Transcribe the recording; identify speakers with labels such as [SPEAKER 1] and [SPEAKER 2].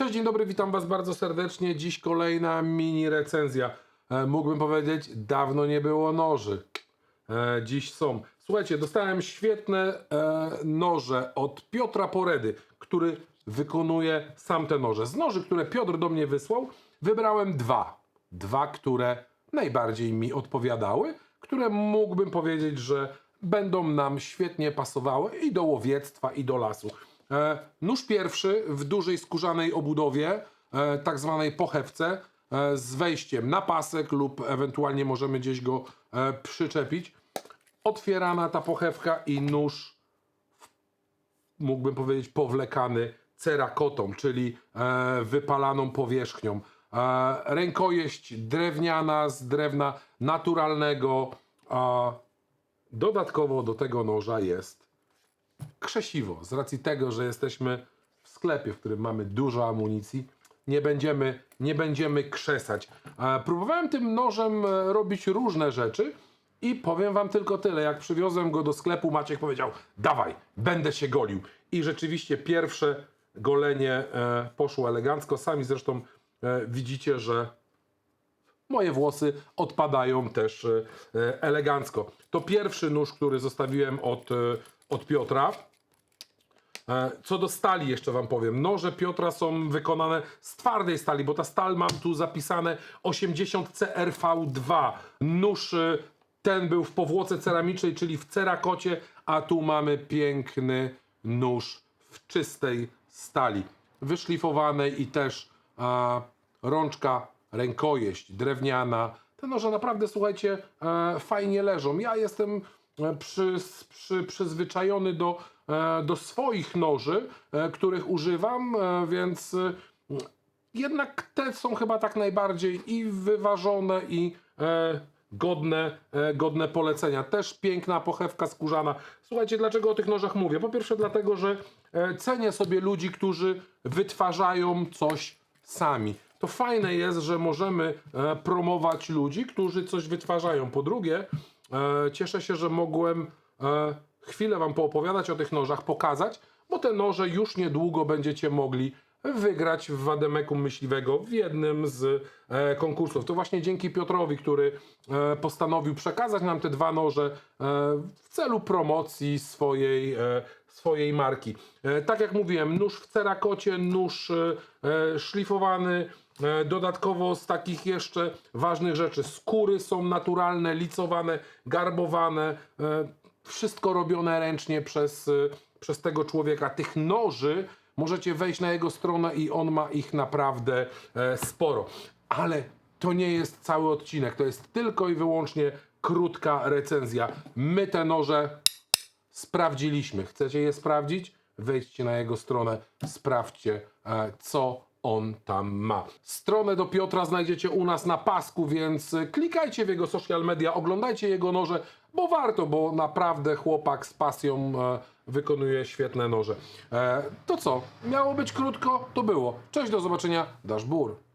[SPEAKER 1] Cześć, dzień dobry, witam Was bardzo serdecznie. Dziś kolejna mini recenzja. E, mógłbym powiedzieć, dawno nie było noży. E, dziś są. Słuchajcie, dostałem świetne e, noże od Piotra Poredy, który wykonuje sam te noże. Z noży, które Piotr do mnie wysłał, wybrałem dwa. Dwa, które najbardziej mi odpowiadały, które mógłbym powiedzieć, że będą nam świetnie pasowały i do łowiectwa, i do lasu. E, nóż pierwszy w dużej skórzanej obudowie, e, tak zwanej pochewce, e, z wejściem na pasek lub ewentualnie możemy gdzieś go przyczepić. Otwierana ta pochewka i nóż mógłbym powiedzieć, powlekany cerakotą, czyli wypalaną powierzchnią. Rękojeść drewniana z drewna naturalnego. A dodatkowo do tego noża jest krzesiwo. Z racji tego, że jesteśmy w sklepie, w którym mamy dużo amunicji, nie będziemy, nie będziemy krzesać. E, próbowałem tym nożem e, robić różne rzeczy i powiem wam tylko tyle. Jak przywiozłem go do sklepu, Maciek powiedział: Dawaj, będę się golił. I rzeczywiście pierwsze golenie e, poszło elegancko. Sami zresztą e, widzicie, że moje włosy odpadają też e, elegancko. To pierwszy nóż, który zostawiłem od, e, od Piotra. E, Co do stali jeszcze wam powiem. Noże Piotra są wykonane z twardej stali, bo ta stal mam tu zapisane 80 CRV2. Nóż e, ten był w powłoce ceramicznej, czyli w cerakocie, a tu mamy piękny nóż w czystej stali. Wyszlifowanej i też a, rączka, rękojeść drewniana. Te noże naprawdę, słuchajcie, e, fajnie leżą. Ja jestem przy, przy, przyzwyczajony do, e, do swoich noży, e, których używam, e, więc e, jednak te są chyba tak najbardziej i wyważone, i e, godne, e, godne polecenia. Też piękna pochewka skórzana. Słuchajcie, dlaczego o tych nożach mówię? Po pierwsze, dlatego, że e, cenię sobie ludzi, którzy wytwarzają coś sami. To fajne jest, że możemy e, promować ludzi, którzy coś wytwarzają. Po drugie, e, cieszę się, że mogłem e, chwilę Wam poopowiadać o tych nożach, pokazać, bo te noże już niedługo będziecie mogli wygrać w Wademeku Myśliwego w jednym z e, konkursów. To właśnie dzięki Piotrowi, który e, postanowił przekazać nam te dwa noże e, w celu promocji swojej, e, swojej marki. E, tak jak mówiłem, nóż w cerakocie, nóż e, e, szlifowany, dodatkowo z takich jeszcze ważnych rzeczy. Skóry są naturalne, licowane, garbowane, wszystko robione ręcznie przez, przez tego człowieka. Tych noży możecie wejść na jego stronę i on ma ich naprawdę sporo. Ale to nie jest cały odcinek, to jest tylko i wyłącznie krótka recenzja. My te noże sprawdziliśmy. Chcecie je sprawdzić? Wejdźcie na jego stronę, sprawdźcie, e, co on tam ma. Stronę do Piotra znajdziecie u nas na pasku, więc e, klikajcie w jego social media, oglądajcie jego noże, bo warto, bo naprawdę chłopak z pasją e, wykonuje świetne noże. To co? Miało być krótko, to było. Cześć, do zobaczenia. Dasz bur.